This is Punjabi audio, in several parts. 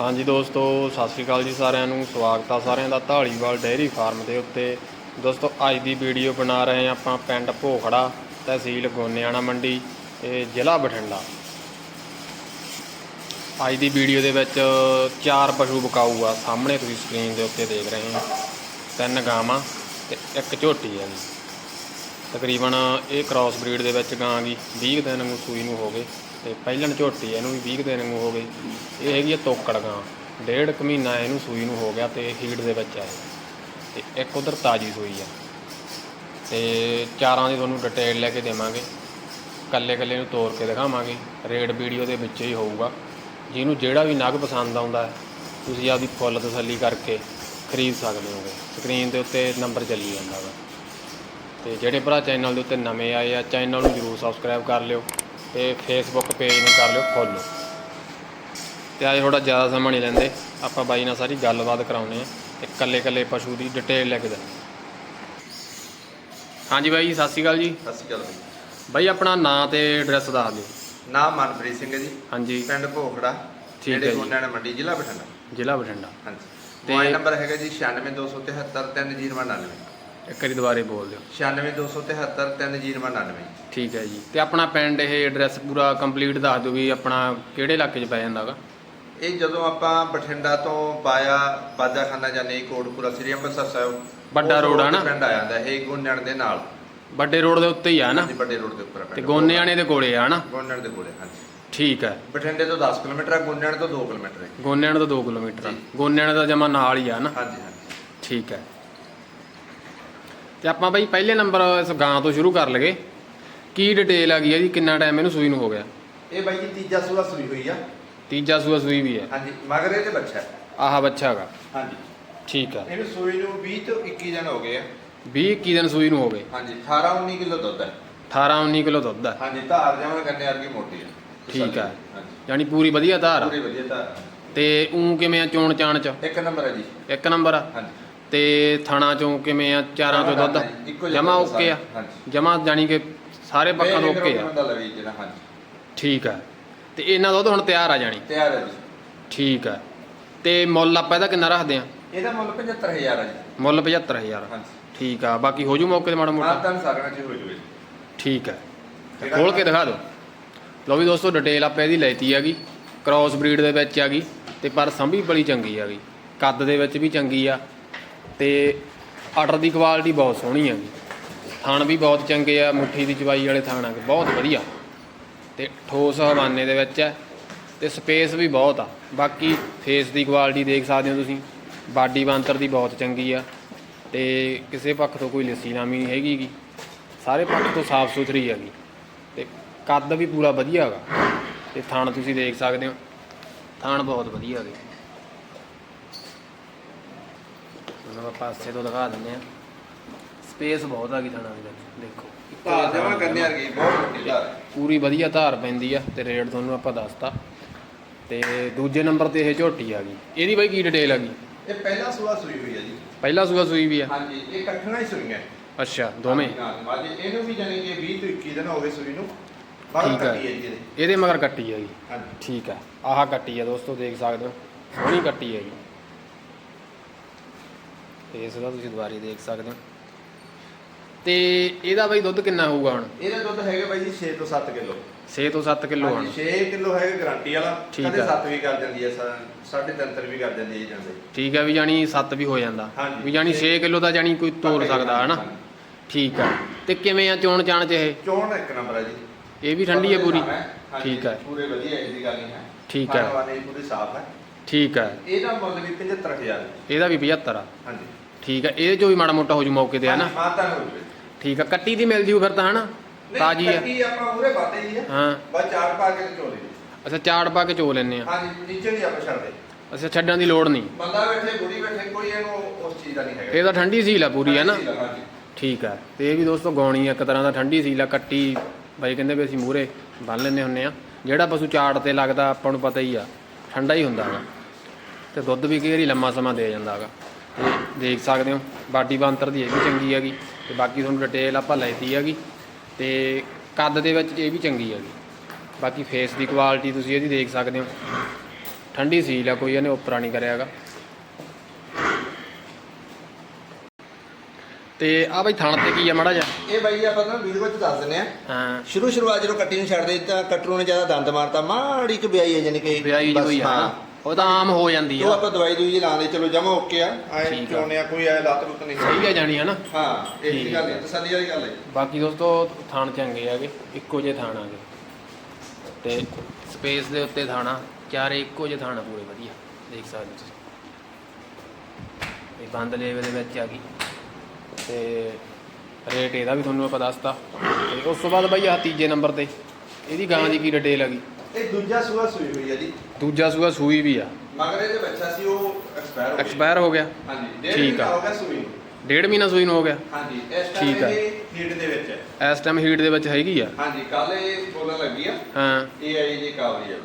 ਹਾਂਜੀ ਦੋਸਤੋ, ਸਤਿ ਸ਼੍ਰੀ ਅਕਾਲ ਜੀ ਸਾਰਿਆਂ ਨੂੰ। ਸਵਾਗਤ ਆ ਸਾਰਿਆਂ ਦਾ ਢਾਲੀਵਾਲ ਡੇਅਰੀ ਫਾਰਮ ਦੇ ਉੱਤੇ। ਦੋਸਤੋ, ਅੱਜ ਦੀ ਵੀਡੀਓ ਬਣਾ ਰਹੇ ਹਾਂ ਆਪਾਂ ਪਿੰਡ ਭੋਖੜਾ ਤਹਿਸੀਲ ਗੋਨਿਆਣਾ ਮੰਡੀ, ਤੇ ਜ਼ਿਲ੍ਹਾ ਬਠਿੰਡਾ। ਅੱਜ ਦੀ ਵੀਡੀਓ ਦੇ ਵਿੱਚ ਚਾਰ ਪਸ਼ੂ ਬਕਾਊ ਆ। ਸਾਹਮਣੇ ਤੁਸੀਂ ਸਕਰੀਨ ਦੇ ਉੱਤੇ ਦੇਖ ਰਹੇ ਹੋ। ਤਿੰਨ ਗਾਵਾਂ ਤੇ ਇੱਕ ਝੋਟੀ ਹੈ ਜੀ। ਤਕਰੀਬਨ ਇਹ ਕ੍ਰਾਸ ਬਰੀਡ ਦੇ ਵਿੱਚ ਗਾਂ ਗੀ 20 ਕੁ ਦਿਨ ਨੂੰ ਸੂਈ ਨੂੰ ਹੋ ਗਏ। ਤੇ ਪਹਿਲਣ ਝੋਟੀ ਇਹਨੂੰ ਵੀ 20 ਕੁ ਦਿਨ ਨੂੰ ਹੋ ਗਈ ਇਹ ਹੈਗੀ ਹੈ ਤੋਕੜ ਗਾਂ। ਡੇਢ ਕੁ ਮਹੀਨਾ ਇਹਨੂੰ ਸੂਈ ਨੂੰ ਹੋ ਗਿਆ ਤੇ ਹੀਟ ਦੇ ਵਿੱਚ ਹੈ ਇਹ। ਤੇ ਇੱਕ ਉਧਰ ਤਾਜੀ ਸੂਈ ਆ। ਤੇ ਚਾਰਾਂ ਦੀ ਤੁਹਾਨੂੰ ਡਿਟੇਲ ਲੈ ਕੇ ਦੇਵਾਂਗੇ। ਕੱਲੇ ਕੱਲੇ ਨੂੰ ਤੋੜ ਕੇ ਦਿਖਾਵਾਂਗੇ। ਰੇਡ ਵੀਡੀਓ ਦੇ ਵਿੱਚ ਹੀ ਹੋਊਗਾ। ਜਿਹਨੂੰ ਜਿਹੜਾ ਵੀ ਨਗ ਪਸੰਦ ਆਉਂਦਾ, ਤੁਸੀਂ ਆਪਦੀ ਫੁੱਲ ਤਸੱਲੀ ਕਰਕੇ ਖਰੀਦ ਸਕਦੇ ਹੋਗੇ। ਸਕਰੀਨ ਦੇ ਉੱਤੇ ਨੰਬਰ ਚੱਲੀ ਜਾਂਦਾ ਵਾ। ਤੇ ਜਿਹੜੇ ਭਰਾ ਚੈਨਲ ਦੇ ਉੱਤੇ ਨਵੇਂ ਆਏ ਆ, ਚੈਨਲ ਨੂੰ ਜਰੂਰ ਸਬਸਕ੍ਰਾਈਬ ਕਰ ਲਿਓ। ਤੇ ਫੇਸਬੁੱਕ ਪੇਜ ਨੂੰ ਕਰ ਲਿਓ ਫੋਲੋ ਤੇ ਅੱਜ ਥੋੜਾ ਜ਼ਿਆਦਾ ਸਮਾਂ ਨਹੀਂ ਲੈਂਦੇ। ਆਪਾਂ ਬਾਈ ਨਾਲ ਸਾਰੀ ਗੱਲਬਾਤ ਕਰਾਉਨੇ ਆ ਤੇ ਕੱਲੇ ਕੱਲੇ ਪਸ਼ੂ ਦੀ ਡਿਟੇਲ ਲੈ ਕੇ ਦੇ ਹਾਂਜੀ ਬਾਈ ਸਤਿ ਸ਼੍ਰੀ ਅਕਾਲ ਜੀ। ਸਤਿ ਸ਼੍ਰੀ ਅਕਾਲ ਬਾਈ। ਬਾਈ ਆਪਣਾ ਨਾਂ ਤੇ ਐਡਰੈਸ ਦੱਸ ਦਿਓ। ਨਾਮ ਮਨਪ੍ਰੀਤ ਸਿੰਘ ਹੈ ਜੀ। ਹਾਂਜੀ। ਪਿੰਡ ਭੋਖੜਾ ਠੀਕ ਹੈ ਜੀ। ਗੁੰਡਾਣਾ ਮੰਡੀ ਜ਼ਿਲ੍ਹਾ ਬਠਿੰਡਾ। ਜ਼ਿਲ੍ਹਾ ਬਠਿੰਡਾ। ਹਾਂਜੀ। ਤੇ- ਮੋਬਾਈਲ ਨੰਬਰ ਹੈਗਾ ਜੀ 96273 3099 ਇੱਕ ਵਾਰੀ ਦੁਬਾਰੇ ਬੋਲ ਦਿਓ। 96273 3099 ਠੀਕ ਹੈ ਜੀ। ਤੇ ਆਪਣਾ ਪਿੰਡ ਇਹ ਐਡਰੈਸ ਪੂਰਾ ਕੰਪਲੀਟ ਦੱਸ ਦਿਓ ਵੀ ਆਪਣਾ ਕਿਹੜੇ ਇਲਾਕੇ 'ਚ ਪੈ ਜਾਂਦਾਗਾ? ਇਹ ਜਦੋਂ ਆਪਾਂ ਬਠਿੰਡਾ ਤੋਂ ਪਾਇਆ ਬਾਜਾਖਾਨਾ ਜਾਂਦੇ ਕੋਟਪੁਰਾ ਸ੍ਰੀ ਅੰਮ੍ਰਿਤਸਰ ਸਾਹਿਬ ਵੱਡਾ road ਆ ਤੇ ਨਾ? ਪਿੰਡ ਆ ਜਾਂਦਾ ਇਹ ਗੁੰਡਾਣ ਦੇ ਨਾਲ। ਵੱਡੇ ਰੋਡ ਦੇ ਉੱਤੇ ਹੀ ਆ ਨਾ? ਹਾਂਜੀ, ਵੱਡੇ ਰੋਡ ਦੇ ਉੱਪਰ ਆ ਤੇ ਪਿੰਡ ਗੋਨੇਆਣੇ ਦੇ ਕੋਲੇ ਆ ਨਾ? ਗੁੰਡਾਣ ਦੇ ਕੋਲੇ ਹਾਂਜੀ। ਠੀਕ ਹੈ। ਬਠਿੰਡੇ ਤੋਂ 10 ਕਿਲੋਮੀਟਰ ਆ ਗੁੰਡਾਣ ਤੋਂ 2 ਕਿਲੋਮੀਟਰ ਹੈ ਗੋਨਿਆਣੇ ਤੋਂ 2 ਕਿਲੋਮੀਟਰ ਆ। ਗੋਨਿਆਣੇ ਦਾ ਜਮਾ ਨਾਲ ਹੀ ਆ ਨਾ? ਹਾਂਜੀ ਹਾਂਜੀ। ਠੀਕ ਹੈ। ਤੇ ਆਪਾਂ ਬਾਈ ਪਹਿਲੇ ਨੰਬਰ ਇਸ ਗਾਂ ਤੋਂ ਸ਼ੁਰੂ ਕਰ ਲਗੇ। ਕੀ ਡਿਟੇਲ ਆ ਗਈ ਹੈ ਜੀ? ਕਿੰਨਾ ਟਾਈਮ ਇਹਨੂੰ ਸੂਈ ਨੂੰ ਹੋ ਗਿਆ? ਇਹ ਬਾਈ ਜੀ ਤੀਜਾ ਸੂਆ ਸੂਈ ਹੋਈ ਆ। ਤੀਜਾ ਸੂਆ ਸੂਈ ਵੀ ਹੈ ਹਾਂਜੀ ਮਗਰ ਇਹਦੇ ਬੱਚਾ। ਹੈ। ਆਹ ਬੱਚਾ ਹੈਗਾ। ਹਾਂਜੀ। ਠੀਕ ਹੈ ਇਹਨੂੰ ਸੂਈ ਨੂੰ 20 ਤੋਂ 21 ਦਿਨ ਹੋ ਗਏ ਆ। 20 21 ਦਿਨ ਸੂਈ ਨੂੰ ਹੋ ਗਏ। ਹਾਂਜੀ 18 19 ਕਿਲੋ ਦੁੱਧ ਹੈ 18 19 ਕਿਲੋ ਦੁੱਧ ਹੈ ਹਾਂਜੀ ਧਾਰ ਜਾਵਾਂ ਕੰਨੇ ਵਰਗੀ ਮੋਟੀ ਹੈ ਠੀਕ ਹੈ। ਹਾਂਜੀ। ਯਾਨੀ ਪੂਰੀ ਵਧੀਆ ਧਾਰ ਆ। ਪੂਰੀ ਵਧੀਆ ਧਾਰ ਤੇ ਉਂ ਕਿਵੇਂ ਆ ਚੋਣ ਚਾਣ ਚ? ਇੱਕ ਨੰਬਰ ਹੈ ਜੀ। ਇੱਕ ਨੰਬਰ ਆ। ਹਾਂਜੀ। ਤੇ ਥਾਣਾ ਚੋਂ ਕਿਵੇਂ ਆ? ਚਾਰਾਂ ਚੋਂ ਦੁੱਧ? ਜਮਾ ਓਕੇ ਆ? ਜਮਾ ਜਾਨੀ ਕਿ ਸਾਰੇ ਪੱਖਾਂ ਤੋਂ ਓਕੇ ਆ? ਠੀਕ ਹੈ ਤੇ ਇਹਨਾਂ ਦੁੱਧ ਹੁਣ ਤਿਆਰ ਆ ਜਾਣੀ? ਤਿਆਰ ਹੈ ਜੀ। ਠੀਕ ਹੈ ਤੇ ਮੁੱਲ ਆਪਾਂ ਇਹਦਾ ਕਿੰਨਾ ਰੱਖਦੇ ਆ? ਇਹਦਾ ਮੁੱਲ 75000 ਹੈ ਜੀ। ਮੁੱਲ 75000 ਹਾਂਜੀ। ਠੀਕ ਆ ਬਾਕੀ ਹੋ ਜੂ ਮੌਕੇ ਤੇ ਮਾੜਾ ਮੋਟਾ? ਮਾਤਾਂ ਸਾਗਣਾ ਚ ਹੋ ਜੂਵੇ ਠੀਕ ਹੈ ਤੇ ਖੋਲ ਕੇ ਦਿਖਾ ਦਿਓ। ਲਓ ਵੀ ਦੋਸਤੋ ਡਿਟੇਲ ਆਪਾਂ ਇਹਦੀ ਲੈਤੀ ਹੈਗੀ। ਕ੍ਰਾਸ ਬਰੀਡ ਦੇ ਵਿੱਚ ਹੈਗੀ। ਤੇ ਪਰ ਸੰਭੀ ਬੜੀ ਚੰਗੀ ਹੈਗੀ। ਕੱਦ ਦੇ ਵਿੱਚ ਵੀ ਚੰਗੀ ਆ। ਤੇ ਆਰਡਰ ਦੀ ਕੁਆਲਿਟੀ ਬਹੁਤ ਸੋਹਣੀ ਹੈਗੀ ਥਣ ਵੀ ਬਹੁਤ ਚੰਗੇ ਆ, ਮੁੱਠੀ ਦੀ ਚਵਾਈ ਵਾਲੇ ਥਣ ਆ ਬਹੁਤ ਵਧੀਆ। ਤੇ ਠੋਸ ਹਵਾਨੇ ਦੇ ਵਿੱਚ ਹੈ ਤੇ ਸਪੇਸ ਵੀ ਬਹੁਤ ਆ। ਬਾਕੀ ਫੇਸ ਦੀ ਕੁਆਲਿਟੀ ਦੇਖ ਸਕਦੇ ਹੋ ਤੁਸੀਂ। ਬਾਡੀ ਬਾਂਤਰ ਦੀ ਬਹੁਤ ਚੰਗੀ ਆ। ਤੇ ਕਿਸੇ ਪੱਖ ਤੋਂ ਕੋਈ ਲੱਸੀ ਨਾਮੀ ਨਹੀਂ ਹੈਗੀ ਗੀ। ਸਾਰੇ ਪੱਖ ਤੋਂ ਸਾਫ਼ ਸੁਥਰੀ ਹੈਗੀ ਤੇ ਕੱਦ ਵੀ ਪੂਰਾ ਵਧੀਆ ਹੈਗਾ ਤੇ ਥਣ ਤੁਸੀਂ ਦੇਖ ਸਕਦੇ ਹੋ। ਥਣ ਬਹੁਤ ਵਧੀਆ ਹੈਗੇ ਹੁਣ ਆਪਾਂ ਪਾਸੇ ਤੋਂ ਦਿਖਾ ਦਿੰਦੇ ਆ ਸਪੇਸ ਬਹੁਤ ਹੈਗੀ ਥਣਾਂ ਦੇ ਵਿੱਚ ਦੇਖੋ। ਧਾਰ ਥਣ ਕੰਨੇ ਵਰਗੀ ਬਹੁਤ ਮੋਟੀ ਧਾਰ ਹੈ। ਪੂਰੀ ਵਧੀਆ ਧਾਰ ਪੈਂਦੀ ਆ ਤੇ ਰੇਟ ਤੁਹਾਨੂੰ ਆਪਾਂ ਦੱਸਤਾ। ਤੇ ਦੂਜੇ ਨੰਬਰ ਤੇ ਇਹ ਝੋਟੀ ਆ ਗਈ। ਇਹਦੀ ਬਾਈ ਕੀ ਡਿਟੇਲ ਆ ਗਈ? ਇਹ ਪਹਿਲਾ ਸੂਆ ਸੂਈ ਹੋਈ ਹੈ ਜੀ। ਪਹਿਲਾ ਸੂਆ ਸੂਈ ਵੀ ਆ? ਹਾਂਜੀ ਇਹ ਇਕੱਠੀਆਂ ਹੀ ਸੂਈਆਂ। ਅੱਛਾ ਦੋਵੇਂ? ਹਾਂਜੀ ਇਹਨੂੰ ਵੀ ਜਾਨੀ ਕਿ 20 ਤੋਂ 21 ਦਿਨ ਹੋ ਗਏ ਸੂਈ ਨੂੰ। ਬਾਹਰ ਠੀਕ ਹੈ। ਕੱਟੀ ਹੈ ਜੀ ਇਹਦੇ। ਇਹਦੇ ਮਗਰ ਕੱਟੀ ਆ ਗਈ ਹਾਂਜੀ। ਠੀਕ ਆ। ਆਹ ਕੱਟੀ ਆ ਦੋਸਤੋ ਦੇਖ ਸਕਦੇ ਹੋ। ਸੋਹਣੀ ਕੱਟੀ ਆ ਜੀ। ਫੇਸ ਦਾ ਤੁਸੀਂ ਦੁਬਾਰੀ ਦੇਖ ਸਕਦੇ ਹੋ। ਤੇ ਇਹਦਾ ਬਾਈ ਦੁੱਧ ਕਿੰਨਾ ਹੋਊਗਾ ਹੁਣ? ਇਹਦਾ ਦੁੱਧ ਹੈਗਾ ਬਾਈ ਜੀ 6 ਤੋਂ 7 ਕਿਲੋ। 6 ਤੋਂ 7 ਕਿਲੋ ਹੁਣ। 6 ਕਿਲੋ ਹੈਗਾ ਗਾਰੰਟੀ ਵਾਲਾ। ਠੀਕ ਕਦੇ ਆ। 7 ਵੀ ਕਰ ਜਾਂਦੀ ਹੈ 3.5 ਵੀ ਕਰ ਜਾਂਦੀ ਹੈ ਜਾਂਦੇ। ਠੀਕ ਆ ਵੀ ਜਾਨੀ 7 ਵੀ ਹੋ ਜਾਂਦਾ। ਹਾਂਜੀ। ਵੀ ਜਾਨੀ 6 ਕਿਲੋ ਦਾ ਜਾਨੀ ਕੋਈ ਤੋੜ ਸਕਦਾ ਹਨਾ? ਠੀਕ ਆ। ਤੇ ਕਿਵੇਂ ਆ ਚੋਣ ਚਾਣ ਚ ਇਹ? ਚੋਣ ਇੱਕ ਨੰਬਰ ਹੈ ਜੀ। ਇਹ ਵੀ ਠੰਡੀ ਹੈ ਪੂਰੀ? ਹਾਂਜੀ, ਠੀਕ ਹੈ ਪੂਰੇ ਵਧੀਆ ਹੈ ਦੀ ਗੱਲ ਨਹੀਂ ਹੈ। ਠੀਕ ਹੈ। ਖਾਣਵਾਨੀ ਪੂਰੀ ਸਾਫ਼ ਹੈ। ਠੀਕ ਆ। ਇਹਦਾ ਮੁੱਲ ਵੀ 75000 ਇਹਦਾ ਵੀ 75 ਆ। ਹਾਂਜੀ। ਠੀਕ ਆ ਇਹਦੇ ਚੋਂ ਵੀ ਮਾੜਾ ਮੋਟਾ ਹੋ ਜੂ ਮੌਕੇ ਤੇ ਹਨਾ? ਮਾਤਾ ਨੂੰ ਠੀਕ ਆ ਕੱਟੀ ਦੀ ਮਿਲ ਜੂ ਫਿਰ ਤਾਂ ਹਨਾ? ਤਾਜੀ ਆ। ਕੱਟੀ ਆਪਾਂ ਪੂਰੇ ਬਾਤੇ ਹੈ ਹਾਂ। ਬਸ ਚਾਰ ਪਾ ਕੇ ਚੋਲੇ ਅੱਛਾ ਚਾੜ ਪਾ ਕੇ ਚੋ ਲੈਨੇ ਆ। ਹਾਂਜੀ ਨੀਚੇ ਨਹੀਂ ਆਪਾਂ ਛੱਡਦੇ ਅੱਛਾ ਛੱਡਣ ਦੀ ਲੋੜ ਨਹੀਂ। ਬੰਦਾ ਬੈਠੇ ਬੁੜੀ ਬੈਠੇ ਕੋਈ ਇਹਨੂੰ ਉਸ ਚੀਜ਼ ਦਾ ਨਹੀਂ ਹੈਗਾ। ਇਹ ਤਾਂ ਠੰਡੀ ਸੀਲ ਆ ਪੂਰੀ ਹੈ ਨਾ ਠੀਕ ਆ ਤੇ ਇਹ ਵੀ ਦੋਸਤੋ ਗਾਉਣੀ ਆ ਇੱਕ ਤਰ੍ਹਾਂ ਦਾ ਠੰਡੀ ਸੀਲ ਆ ਕੱਟੀ। ਬਾਈ ਕਹਿੰਦੇ ਵੀ ਅਸੀਂ ਮੂਰੇ ਬੰਨ ਲੈਨੇ ਹੁੰਨੇ ਆ। ਜਿਹੜਾ ਪਸ਼ੂ ਚਾੜ ਤੇ ਲੱਗਦਾ ਆਪਾਂ ਨੂੰ ਪਤਾ ਹੀ ਆ ਠੰਡਾ ਹੀ ਹੁੰਦਾ ਵਾ। ਤੇ ਦੁੱਧ ਵੀ ਕਈ ਵਾਰੀ ਲੰਮਾ ਸਮਾਂ ਦੇ ਜਾਂਦਾ ਹੈਗਾ ਤੇ ਦੇਖ ਸਕਦੇ ਹੋ ਬਾਡੀ ਬਾਂਤਰ ਦੀ ਇਹ ਵੀ ਚੰਗੀ ਹੈਗੀ ਤੇ ਬਾਕੀ ਤੁਹਾਨੂੰ ਡਿਟੇਲ ਆਪਾਂ ਲੈਤੀ ਹੈਗੀ ਤੇ ਕੱਦ ਦੇ ਵਿੱਚ ਇਹ ਵੀ ਚੰਗੀ ਹੈਗੀ। ਬਾਕੀ ਫੇਸ ਦੀ ਕੁਆਲਿਟੀ ਤੁਸੀਂ ਇਹਦੀ ਦੇਖ ਸਕਦੇ ਹੋ। ਠੰਡੀ ਸੀਲ ਆ ਕੋਈ ਇਹਨੇ ਉਪਰਾ ਨਹੀਂ ਕਰਿਆਗਾ ਤੇ ਆ ਬਈ ਥਣ ਤੇ ਕੀ ਆ ਮੜਾ ਜਾ ਇਹ ਬਾਈ ਆਪਾਂ ਨਾ ਵੀਡੀਓ ਵਿੱਚ ਦੱਸ ਦਿੰਦੇ ਆ। ਹਾਂ। ਸ਼ੁਰੂ ਸ਼ੁਰੂਆਤ ਜਦੋਂ ਕੱਟੀ ਨੂੰ ਛੱਡਦੇ ਤਾਂ ਕਟਰੂ ਨੇ ਜ਼ਿਆਦਾ ਦੰਦ ਮਾਰਤਾ ਮਾੜੀ ਕੁ ਵਿਆਈ ਹੈ ਜਾਨੀ ਕਿ ਜੀ ਬਸ, ਹੋਈ ਆ। ਨਾ। ਉਹ ਤਾਂ ਆਮ ਹੋ ਜਾਂਦੀ ਉਹ ਆ ਆਪਾਂ ਦਵਾਈ ਦੂਈ ਲਾਉਂਦੇ ਚਲੋ ਜਮਾ ਓਕੇ ਆ। ਆਏ ਠੀਕ ਆ। ਆ ਕੋਈ ਆਏ ਲੱਤ ਲੁੱਤ ਨਹੀਂ ਸਹੀ ਆ ਜਾਣੀ ਹੈ ਨਾ। ਹਾਂ ਇਹ ਠੀਕ ਗੱਲ ਹੈ ਤਸੱਲੀ ਵਾਲੀ ਗੱਲ ਹੈ ਬਾਕੀ ਦੋਸਤੋ ਥਾਣ ਚੰਗੇ ਆਗੇ ਇੱਕੋ ਜਿਹੇ ਥਾਣ ਆਗੇ ਤੇ ਸਪੇਸ ਦੇ ਉੱਤੇ ਥਾਣਾ ਚਾਰੇ ਇੱਕੋ ਜਿਹੇ ਥਾਣਾ ਪੂਰੇ ਵਧੀਆ। ਦੇਖ ਸਕਦੇ ਹੋ ਤੁਸੀਂ। ਇਹ ਬੰਦ ਲੇਵੇ ਦੇ ਵਿੱਚ ਆ ਗਈ। ਤੇ ਰੇਟ ਇਹਦਾ ਵੀ ਤੁਹਾਨੂੰ ਆਪਾਂ ਦੱਸਤਾ। ਤੇ ਉਸ ਤੋਂ ਬਾਅਦ ਬਾਈ ਆ ਤੀਜੇ ਨੰਬਰ ਤੇ ਇਹਦੀ ਗਾਂ ਦੀ ਕੀ ਡਿਟੇਲ ਹੈਗੀ ਇਹ ਦੂਜਾ ਸੂਆ ਸੂਈ ਹੋਈ ਹੈ ਜੀ। ਦੂਜਾ ਸੂਆ ਸੂਈ ਵੀ ਆ। ਮਗਰ ਇਹਦੇ ਬੱਚਾ ਸੀ ਉਹ ਐਕਸਪਾਇਰ ਹੋ ਗਿਆ ਐਕਸਪਾਇਰ ਹੋ ਗਿਆ। ਹਾਂਜੀ ਡੇਢ ਠੀਕ ਮਹੀਨਾ ਆ। ਹੋ ਗਿਆ ਸੂਈ ਨੂੰ। ਡੇਢ ਮਹੀਨਾ ਸੂਈ ਨੂੰ ਹੋ ਗਿਆ। ਹਾਂਜੀ ਇਸ ਠੀਕ ਟਾਈਮ ਆ। ਇਹ ਹੀਟ ਦੇ ਵਿੱਚ ਹੈ ਇਸ ਟਾਈਮ ਹੀਟ ਦੇ ਵਿੱਚ ਹੈਗੀ ਆ। ਹਾਂਜੀ ਕੱਲ ਇਹ ਬੋਲਣ ਲੱਗੀ ਆ। ਹਾਂ। ਇਹ ਆਈ ਜੀ ਕਾਵਰੀ ਹੈ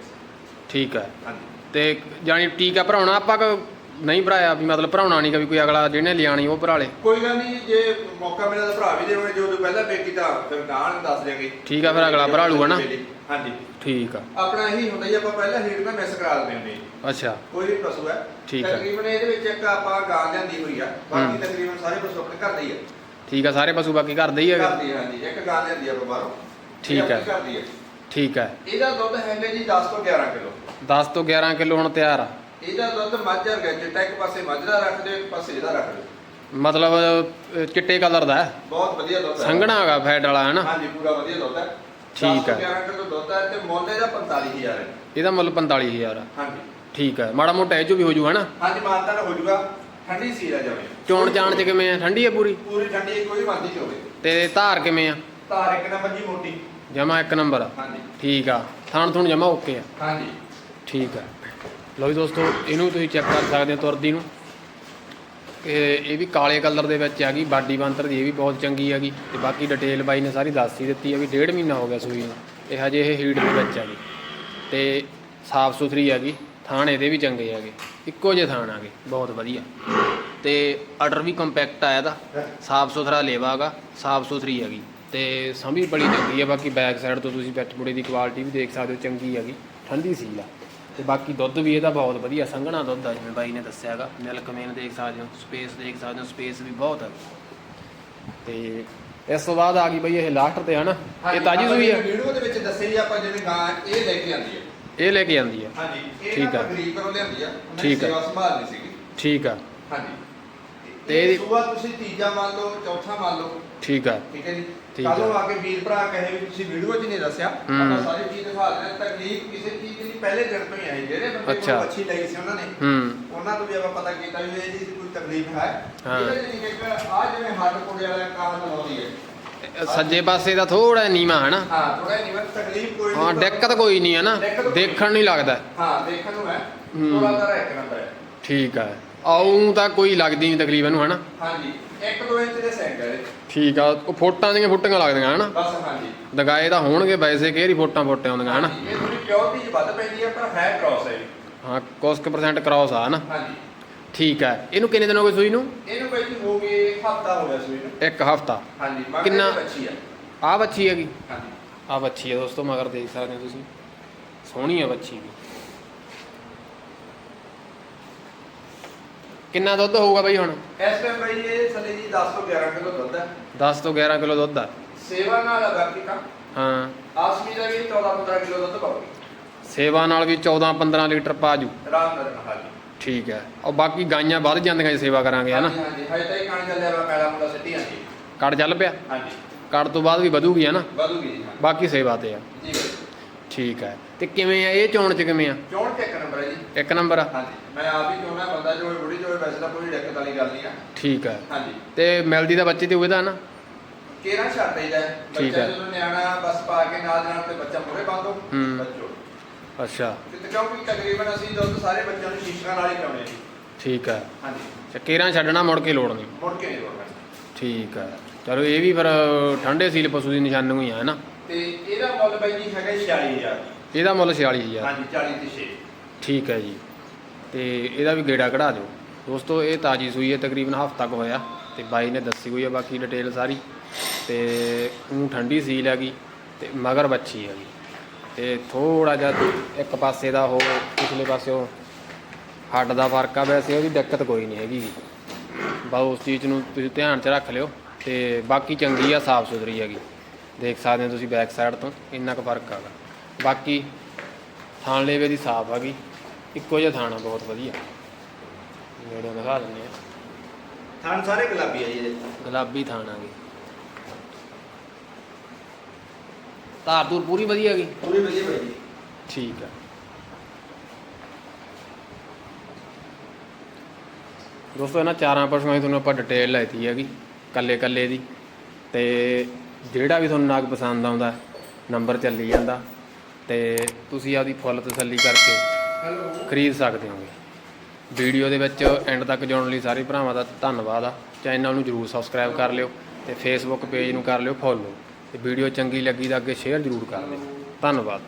ਠੀਕ ਆ। ਹਾਂਜੀ। ਤੇ ਜਾਨੀ ਟੀਕਾ ਭਰਾਉਣਾ ਆਪਾਂ ਕਿ ਨਹੀਂ ਭਰਾਇਆ ਵੀ ਮਤਲਬ ਭਰਾਉਣਾ ਨਹੀਂ ਕਿ ਵੀ ਕੋਈ ਅਗਲਾ ਜਿਹਨੇ ਲਿਆਣੀ ਉਹ ਭਰਾ ਲੇ ਕੋਈ ਗੱਲ ਨਹੀਂ ਜੇ ਮੌਕਾ ਮਿਲਿਆ ਤਾਂ ਭਰਾ ਵੀ ਦੇਵਾਂਗੇ ਜੋ ਤੋਂ ਪਹਿਲਾਂ ਬੇਕੀ ਤਾਂ ਫਿਰ ਗਾਂ ਨੂੰ ਦੱਸ ਦਿਆਂਗੇ। ਠੀਕ ਆ, ਫਿਰ ਅਗਲਾ ਭਰਾ ਲੂਗਾ ਨਾ। ਹਾਂਜੀ। ਠੀਕ ਆ। ਆਪਣਾ ਇਹੀ ਹੁੰਦਾ ਜੀ ਆਪਾਂ ਪਹਿਲਾਂ ਹੀਟ ਨਾਲ ਮਿਸ ਕਰਾ ਦਿੰਦੇ ਹੁੰਦੇ। ਅੱਛਾ। ਕੋਈ ਵੀ ਪਸ਼ੂ ਹੈ। ਠੀਕ ਹੈ। ਤਕਰੀਬਨ ਇਹਦੇ ਵਿੱਚ ਇੱਕ ਆਪਾਂ ਗਾਂ ਲਿਆਂਦੀ ਹੋਈ ਆ। ਬਾਕੀ। ਤਕਰੀਬਨ ਸਾਰੇ ਪਸ਼ੂ ਆਪਣੇ ਘਰ ਦੇ ਹੀ ਆ। ਠੀਕ ਆ ਸਾਰੇ ਪਸ਼ੂ ਬਾਕੀ ਘਰ ਦੇ ਹੀ ਘਰ ਹੈਗੇ ਦੀ ਹਾਂਜੀ। ਇੱਕ ਗਾਂ ਲਿਆਂਦੀ ਆ ਆਪਾਂ ਬਾਹਰੋਂ। ਠੀਕ। ਆਪਣੀ ਘਰ ਦੀ ਠੀਕ ਹੈ ਇਹਦਾ ਦੁੱਧ ਹੈਗਾ ਜੀ 10 ਤੋਂ 11 ਕਿਲੋ। 10 ਤੋਂ 11 ਕਿਲੋ ਹੁਣ ਤਿਆਰ ਆ। ਇਹਦਾ ਦੁੱਧ ਮੱਝ ਵਰਗਾ ਚਿੱਟਾ ਇੱਕ ਪਾਸੇ ਮੱਝ ਦਾ ਰੱਖ ਦਿਓ ਇੱਕ ਪਾਸੇ ਇਹਦਾ ਰੱਖ ਦਿਓ। ਮਤਲਬ ਅਹ, ਚਿੱਟੇ ਕਲਰ ਦਾ ਹੈ? ਬਹੁਤ ਵਧੀਆ ਦੁੱਧ ਹੈ। ਸੰਘਣਾ ਹੈਗਾ ਫੈਟ ਵਾਲਾ ਹੈ ਨਾ? ਹਾਂਜੀ ਪੂਰਾ ਵਧੀਆ ਦੁੱਧ ਹੈ। ਠੀਕ ਹੈ। 11 ਕਿਲੋ ਦੁੱਧ ਹੈ ਤੇ ਮੁੱਲ ਇਹਦਾ 45000 ਹੈ। ਇਹਦਾ ਮੁੱਲ 45000 ਆ। ਹਾਂਜੀ। ਠੀਕ ਹੈ। ਮਾੜਾ ਮੋਟਾ ਇਹ 'ਚੋਂ ਵੀ ਹੋ ਜੂ ਹੈ ਨਾ? ਹਾਂਜੀ ਮਾਨਤਾ ਨਾ ਹੋ ਜਾਊਗਾ ਠੰਡੀ ਸੀ ਆ ਜਾਵੇ ਚੋਣ ਚਾਣ ਚ ਕਿਵੇਂ ਆ? ਠੰਡੀ ਹੈ ਪੂਰੀ? ਪੂਰੀ ਠੰਡੀ ਕੋਈ ਮਰਦੀ ਚ ਹੋਵੇ। ਤੇ ਧਾਰ ਕਿਵੇਂ ਆ? ਧਾਰ ਇੱਕ ਨੰਬਰ ਜੀ ਮੋਟੀ। ਜਮਾ ਇੱਕ ਨੰਬਰ ਆ। ਹਾਂਜੀ। ਠੀਕ ਆ। ਥਾਣ ਥੁਣ ਜਮਾ ਓਕੇ ਆ। ਹਾਂਜੀ। ਠੀਕ ਹੈ ਲਓ ਜੀ ਦੋਸਤੋ, ਇਹਨੂੰ ਤੁਸੀਂ ਚੈੱਕ ਕਰ ਸਕਦੇ ਹੋ ਤੁਰਦੀ ਨੂੰ। ਇਹ ਇਹ ਵੀ ਕਾਲੇ ਕਲਰ ਦੇ ਵਿੱਚ ਆ ਗਈ, ਬਾਡੀ ਬੰਤਰ ਦੀ, ਇਹ ਵੀ ਬਹੁਤ ਚੰਗੀ ਹੈਗੀ ਤੇ ਬਾਕੀ ਡਿਟੇਲ ਬਾਈ ਨੇ ਸਾਰੀ ਦੱਸ ਹੀ ਦਿੱਤੀ ਹੈ ਵੀ ਡੇਢ ਮਹੀਨਾ ਹੋ ਗਿਆ ਸੂਈ ਨੂੰ। ਇਹ ਹਜੇ ਇਹ ਹੀਟ ਦੇ ਵਿੱਚ ਹੈਗੀ ਤੇ ਸਾਫ਼ ਸੁਥਰੀ ਹੈਗੀ ਥਾਣ ਇਹਦੇ ਵੀ ਚੰਗੇ ਹੈਗੇ ਇੱਕੋ ਜਿਹੇ ਥਾਣ ਆਗੇ ਬਹੁਤ ਵਧੀਆ। ਤੇ ਆਰਡਰ ਵੀ ਕੰਪੈਕਟ ਆਇਆ ਦਾ ਸਾਫ਼ ਸੁਥਰਾ ਲੇਵਾ ਹੈਗਾ ਸਾਫ਼ ਸੁਥਰੀ ਹੈਗੀ ਤੇ ਸਮੀ ਬੜੀ ਚੰਗੀ ਹੈ ਬਾਕੀ ਬੈਕ ਸਾਈਡ ਤੋਂ ਤੁਸੀਂ ਪੈਟ ਬੁੜੇ ਦੀ ਕੁਆਲਿਟੀ ਵੀ ਦੇਖ ਸਕਦੇ ਹੋ, ਚੰਗੀ ਹੈਗੀ ਠੰਡੀ ਸੀਲ ਆ। ਤੇ ਬਾਕੀ ਦੁੱਧ ਵੀ ਇਹਦਾ ਬਹੁਤ ਵਧੀਆ ਸੰਘਣਾ ਦੁੱਧ ਆ ਜਿਵੇਂ ਬਾਈ ਨੇ ਦੱਸਿਆ ਹੈਗਾ ਮਿਲਕ ਮੇਨ ਦੇਖ ਸਕਦੇ ਹੋ ਸਪੇਸ ਦੇਖ ਸਕਦੇ ਹੋ ਸਪੇਸ ਵੀ ਬਹੁਤ ਹੈ ਤੇ ਇਸ ਤੋਂ ਬਾਅਦ ਆ ਗਈ ਬਈ ਇਹ ਲਾਸਟ ਤੇ ਹਨਾ? ਇਹ ਤਾਜੀ ਸੂਈ ਹੈ ਵੀਡੀਓ ਦੇ ਵਿੱਚ ਦੱਸਿਆ ਜੀ ਆਪਾਂ ਜਿਵੇਂ ਗਾਂ ਇਹ ਲੈ ਕੇ ਆਂਦੀ ਹੈ ਇਹ ਲੈ ਕੇ ਜਾਂਦੀ ਹੈ ਹਾਂਜੀ ਇਹ ਠੀਕ ਆ। ਗਰੀਬ ਲਿਆਂਦੀ ਆ ਉਹਨੇ ਠੀਕ ਆ। ਸੇਵਾ ਸੰਭਾਲਣੀ ਸੀਗੀ। ਠੀਕ ਆ। ਹਾਂਜੀ। ਤੇ ਇਹਦੀ- ਸੂਆ ਤੁਸੀਂ ਤੀਜਾ ਮੰਨ ਲਓ ਚੌਥਾ ਮੰਨ ਲਓ। ਠੀਕ ਆ। ਠੀਕ ਹੈ ਜੀ? ਠੀਕ ਕੱਲ ਨੂੰ ਆ। ਆ ਕੇ ਵੀਰ ਭਰਾ ਕਹੇ ਵੀ ਤੁਸੀਂ ਵੀਡੀਓ 'ਚ ਨਹੀਂ ਦੱਸਿਆ। ਹੂੰ। ਆਪਾਂ ਸਾਰੀ ਚੀਜ਼ ਦਿਖਾ ਦਿੰਦੇ ਹਾਂ। ਤਕਲੀਫ ਕਿਸੇ ਚੀਜ਼ ਦੀ ਨਹੀਂ, ਪਹਿਲੇ ਦਿਨ ਤੋਂ ਹੀ ਆਈ ਜਿਹੜੇ ਬੰਦੇ ਅੱਛਾ। ਕੋਲ ਅੱਛੀ। ਲਈ ਸੀ ਉਹਨਾਂ ਨੇ। ਹੂੰ। ਉਹਨਾਂ ਤੋਂ ਵੀ ਆਪਾਂ ਪਤਾ ਕੀਤਾ ਵੀ ਇਹ ਜੀ ਕੋਈ ਤਕਲੀਫ ਹੈ। ਹਾਂ। ਇਹਦੇ ਲਈ ਇੱਕ ਆ ਜਿਵੇਂ ਹੱਡ ਕੋੜੇ ਵਾਲਾ ਕਾਰਨ ਲਾਉਂਦੀ ਹੈ। ਸੱਜੇ ਪਾਸੇ ਦਾ ਥੋੜਾ ਨੀਵਾ ਹੈ ਨਾ ਹਾਂ ਥੋੜਾ ਨਹੀਂ ਬਸ ਤਕਲੀਫ ਕੋਈ ਹਾਂ ਦਿੱਕਤ ਕੋਈ ਨਹੀਂ ਹੈ ਨਾ। ਦੇਖਣ ਨਹੀਂ ਲੱਗਦਾ। ਹਾਂ ਦੇਖਣ ਨੂੰ ਹੈ। ਹੂੰ। ਥੋੜਾ ਜਿਹਾ ਇੱਕ ਨੰਬਰ ਹੈ। ਠੀਕ ਆ। ਆਉਂ ਤਾਂ ਕੋਈ ਲੱਗਦੀ ਨਹੀਂ ਹੈ ਨਾ ਹਾਂਜੀ 1-2 ਇੰਚ ਦੇ ਹੈ। ਠੀਕ ਆ ਉਹ ਫੋਟਾਂ ਦੀਆਂ ਫੁੱਟੀਆਂ ਲੱਗਦੀਆਂ ਹਨਾ? ਬਸ ਹਾਂਜੀ। ਦਗਾਏ ਤਾਂ ਹੋਣਗੇ ਵੈਸੇ ਕਿਹੜੀ ਫੋਟਾਂ ਫੋਟੇ ਆਉਂਦੀਆਂ ਹਨਾ? ਇਹ ਥੋੜੀ ਪਿਓਰਟੀ ਵੱਧ ਪੈਂਦੀ ਹੈ ਪਰ ਹੈ ਕ੍ਰਾਸ ਹੈ। ਹਾਂ ਕੁਛ ਕੁ ਪਰਸੈਂਟ ਕ੍ਰਾਸ ਆ ਹਨਾ? ਹਾਂਜੀ। ਠੀਕ ਆ ਇਹਨੂੰ ਕਿੰਨੇ ਦਿਨ ਹੋ ਗਏ ਸੂਈ ਨੂੰ? ਇਹਨੂੰ ਕੋਈ ਹੋ ਗਏ ਹਫਤਾ ਹੋ ਗਿਆ ਸੂਈ ਨੂੰ। ਇੱਕ ਹਫਤਾ। ਹਾਂਜੀ ਮਗਰ ਕਿੰਨਾ? ਬੱਚੀ ਆ। ਆ ਬੱਚੀ ਹੈਗੀ? ਹਾਂਜੀ। ਆ ਬੱਚੀ ਹੈ ਦੋਸਤੋ ਮਗਰ ਦੇਖ ਸਕਦੇ ਹੋ ਤੁਸੀਂ। ਸੋਹਣੀ ਆ ਬੱਚੀ ਵੀ। ਕਿੰਨਾ ਦੁੱਧ ਹੋਊਗਾ ਬਈ ਹੁਣ? ਇਸ ਟਾਈਮ ਬਈ ਇਹ ਥੱਲੇ ਜੀ 10 ਤੋਂ 11 ਕਿਲੋ ਦੁੱਧ ਹੈ। 10 ਤੋਂ 11 ਕਿਲੋ ਦੁੱਧ ਆ। ਸੇਵਾ ਨਾਲ ਆ ਬਾਕੀ ਤਾਂ ਹਾਂ। ਆਸਮੀ ਦਾ ਵੀ 14 15 ਕਿਲੋ ਦੁੱਧ ਪਾਉਗੀ ਸੇਵਾ ਨਾਲ ਵੀ 14 15 ਲੀਟਰ ਪਾਜੂ ਆਰਾਮ ਨਾਲ ਹਾਂਜੀ। ਠੀਕ ਹੈ। ਉਹ ਬਾਕੀ ਗਾਈਆਂ ਵੱਧ ਜਾਂਦੀਆਂ ਜੇ ਸੇਵਾ ਕਰਾਂਗੇ ਹਨਾ ਹਾਂਜੀ ਹਾਂਜੀ। ਹਜੇ ਤਾਂ ਇਹ ਕਣ ਚੱਲਿਆ ਵਾ ਪੈਲਾ ਮੁੰਡਾ ਸਿੱਟੀ ਜਾਂਦੀ। ਕੜ ਚੱਲ ਪਿਆ? ਹਾਂਜੀ। ਕੜ ਤੋਂ ਬਾਅਦ ਵੀ ਵਧੂਗੀ ਹਨਾ ਵਧੂਗੀ ਜੀ ਬਾਕੀ ਸੇਵਾ ਤੇ ਆ। ਜੀ ਬਾਈ। ਠੀਕ ਹੈ। ਤੇ ਕਿਵੇਂ ਆ? ਇਹ ਚੋਣ ਚ ਕਿਵੇਂ ਆ? ਚੋਣ ਤੇ ਇੱਕ ਨੰਬਰ ਹੈ ਜੀ। ਇੱਕ ਨੰਬਰ ਆ? ਹਾਂਜੀ। ਮੈਂ ਆਪ ਹੀ ਚੋਣਾ ਬੰਦਾ ਜੋ ਬੁੜੀ ਜੋ ਵੈਸੇ ਤਾਂ ਕੋਈ ਦਿੱਕਤ ਵਾਲੀ ਗੱਲ ਨਹੀਂ ਆ। ਠੀਕ ਹੈ। ਹਾਂਜੀ। ਤੇ ਮਿਲਦੀ ਦਾ ਬੱਚੇ ਤੇ ਤਾਂ ਨਾ? ਕੇਰਾ ਛੱਡ ਦੇਈਦਾ ਬੱਚਾ। ਜਦੋਂ ਨਿਆਣਾ ਬਸ ਪਾ ਕੇ ਨਾਲ ਨਾਲ ਤੇ ਬੱਚਾ ਮੂਹਰੇ ਬੰਦੋ ਹੂੰ। ਬੱਚੋ। ਅੱਛਾ। ਤੇ ਕਿਉਂਕਿ ਤਕਰੀਬਨ ਅਸੀਂ ਦੁੱਧ ਸਾਰੇ ਬੱਚਿਆਂ ਨੂੰ ਸ਼ੀਸ਼ਕਾਂ ਨਾਲ ਹੀ ਪਿਆਉਂਦੇ ਜੀ। ਠੀਕ ਹੈ। ਹਾਂਜੀ। ਚੱਕੇਰਾਂ ਛੱਡਣਾ ਮੁੜ ਕੇ ਲੋੜ ਨਹੀਂ। ਮੁੜ ਕੇ ਨਹੀਂ ਰੋਣਾ ਠੀਕ ਹੈ। ਚਲੋ ਇਹ ਵੀ ਫਿਰ ਠੰਡੇ ਸੀਲ ਪਸ਼ੂ ਦੀ ਨਿਸ਼ਾਨੀ ਹੈ ਨਾ? ਤੇ ਮੁੱਲ ਬਾਈ ਜੀ ਹੈਗਾ 46000 ਇਹਦਾ ਮੁੱਲ 46000 ਹਾਂਜੀ 40 ਤੇ 6 ਠੀਕ ਹੈ ਜੀ। ਤੇ ਇਹਦਾ ਵੀ ਗੇੜਾ ਕਢਾ ਦਿਓ। ਦੋਸਤੋ ਇਹ ਤਾਜੀ ਸੂਈ ਹੈ ਤਕਰੀਬਨ ਹਫ਼ਤਾ ਕੁ ਹੋਇਆ ਤੇ ਬਾਈ ਨੇ ਦੱਸੀ ਹੋਈ ਹੈ ਬਾਕੀ ਡਿਟੇਲ ਸਾਰੀ। ਤੇ ਉਹ ਠੰਡੀ ਸੀਲ ਹੈਗੀ ਤੇ ਮਗਰ ਬੱਚੀ ਹੈਗੀ। ਤੇ ਥੋੜਾ ਜਿਹਾ ਇੱਕ ਪਾਸੇ ਦਾ ਉਹ ਪਿਛਲੇ ਪਾਸੇ ਉਹ ਹੱਡ ਦਾ ਫ਼ਰਕ ਆ ਵੈਸੇ ਉਹਦੀ ਦਿੱਕਤ ਕੋਈ ਨਹੀਂ ਹੈਗੀ ਗੀ। ਬਸ ਉਸ ਚੀਜ਼ ਨੂੰ ਤੁਸੀਂ ਧਿਆਨ 'ਚ ਰੱਖ ਲਿਓ ਤੇ ਬਾਕੀ ਚੰਗੀ ਆ ਸਾਫ਼ ਸੁਥਰੀ ਹੈਗੀ। ਦੇਖ ਸਕਦੇ ਹੋ ਤੁਸੀਂ ਬੈਕ ਸਾਈਡ ਤੋਂ ਇੰਨਾ ਕੁ ਫ਼ਰਕ ਆਗਾ ਬਾਕੀ ਥਾਣ ਲੇਵੇ ਦੀ ਸਾਫ਼ ਹੈਗੀ ਇੱਕੋ ਜਿਹਾ ਥਾਣਾ ਬਹੁਤ ਵਧੀਆ। ਨੇੜੇ ਦਿਖਾ ਦਿੰਦੇ ਆ। ਥਣ ਸਾਰੇ ਗੁਲਾਬੀ ਆ ਜੀ ਇਹਦੇ। ਗੁਲਾਬੀ ਥਾਣ ਆ ਗਈ। ਧਾਰ ਧੂਰ ਪੂਰੀ ਵਧੀਆ ਗਈ ਪੂਰੀ ਵਧੀਆ ਭਾਈ ਜੀ। ਠੀਕ ਆ। ਦੋਸਤੋ ਇਹਨਾਂ ਚਾਰਾਂ ਪਸ਼ੂਆਂ ਦੀ ਤੁਹਾਨੂੰ ਆਪਾਂ ਡਿਟੇਲ ਲੈਤੀ ਹੈਗੀ ਕੱਲੇ ਕੱਲੇ ਦੀ। ਤੇ ਜਿਹੜਾ ਵੀ ਤੁਹਾਨੂੰ ਨਾਗ ਪਸੰਦ ਆਉਂਦਾ, ਨੰਬਰ ਚੱਲੀ ਜਾਂਦਾ ਤੇ ਤੁਸੀਂ ਆਪਦੀ ਫੁੱਲ ਤਸੱਲੀ ਕਰਕੇ ਖਰੀਦ ਸਕਦੇ ਹੋਗੇ। ਵੀਡੀਓ ਦੇ ਵਿੱਚ ਐਂਡ ਤੱਕ ਜੁੜਨ ਲਈ ਸਾਰੇ ਭਰਾਵਾਂ ਦਾ ਧੰਨਵਾਦ ਆ। ਚੈਨਲ ਨੂੰ ਜਰੂਰ ਸਬਸਕ੍ਰਾਈਬ ਕਰ ਲਿਓ ਤੇ ਫੇਸਬੁੱਕ ਪੇਜ ਨੂੰ ਕਰ ਲਿਓ ਫੋਲੋ ਤੇ ਵੀਡੀਓ ਚੰਗੀ ਲੱਗੀ ਤਾਂ ਅੱਗੇ ਸ਼ੇਅਰ ਜਰੂਰ ਕਰ ਦਿਓ ਧੰਨਵਾਦ।